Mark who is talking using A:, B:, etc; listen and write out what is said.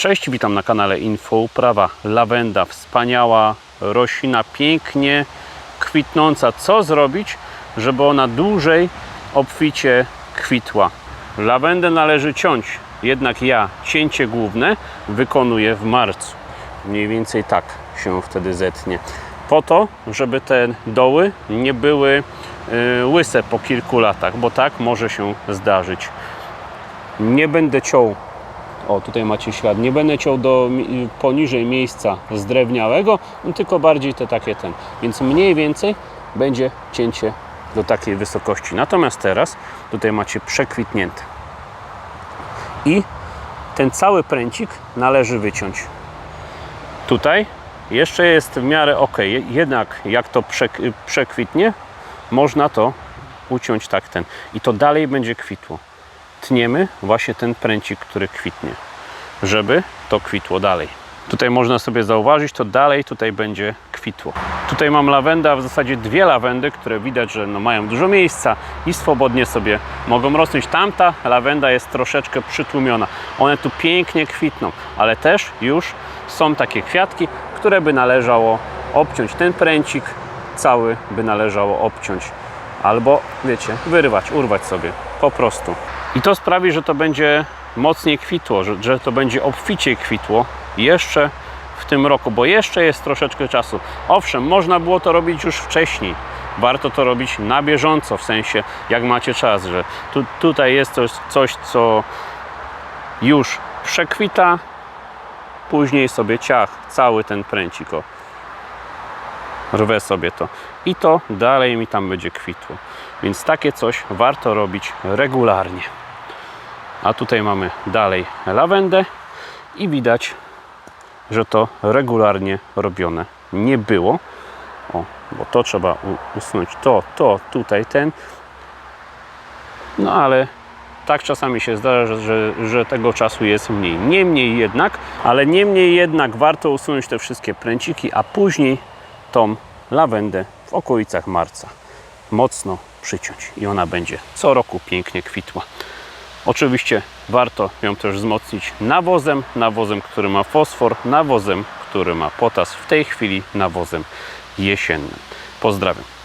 A: Cześć, witam na kanale Info Uprawa. Lawenda, wspaniała roślina, pięknie kwitnąca. Co zrobić, żeby ona dłużej obficie kwitła? Lawendę należy ciąć, jednak ja cięcie główne wykonuję w marcu. Mniej więcej tak się wtedy zetnie. Po to, żeby te doły nie były y, łyse po kilku latach, bo tak może się zdarzyć. Nie będę ciął o, tutaj macie ślad. Nie będę ciął do poniżej miejsca zdrewniałego, tylko bardziej te takie ten. Więc mniej więcej będzie cięcie do takiej wysokości. Natomiast teraz tutaj macie przekwitnięte. I ten cały pręcik należy wyciąć. Tutaj jeszcze jest w miarę ok. Jednak jak to przek- przekwitnie, można to uciąć tak ten. I to dalej będzie kwitło tniemy właśnie ten pręcik, który kwitnie, żeby to kwitło dalej. Tutaj można sobie zauważyć, to dalej tutaj będzie kwitło. Tutaj mam lawendę, a w zasadzie dwie lawendy, które widać, że no mają dużo miejsca i swobodnie sobie mogą rosnąć. Tamta lawenda jest troszeczkę przytłumiona. One tu pięknie kwitną, ale też już są takie kwiatki, które by należało obciąć. Ten pręcik cały by należało obciąć albo wiecie, wyrwać, urwać sobie po prostu. I to sprawi, że to będzie mocniej kwitło, że, że to będzie obficie kwitło jeszcze w tym roku, bo jeszcze jest troszeczkę czasu. Owszem, można było to robić już wcześniej. Warto to robić na bieżąco, w sensie jak macie czas, że tu, tutaj jest coś, coś, co już przekwita, później sobie ciach, cały ten pręcik, rwę sobie to i to dalej mi tam będzie kwitło. Więc takie coś warto robić regularnie. A tutaj mamy dalej lawendę i widać, że to regularnie robione nie było. O, bo to trzeba usunąć to, to, tutaj ten. No ale tak czasami się zdarza, że, że, że tego czasu jest mniej. Niemniej jednak, ale niemniej jednak warto usunąć te wszystkie pręciki, a później tą lawendę w okolicach marca mocno przyciąć i ona będzie co roku pięknie kwitła. Oczywiście warto ją też wzmocnić nawozem, nawozem, który ma fosfor, nawozem, który ma potas, w tej chwili nawozem jesiennym. Pozdrawiam.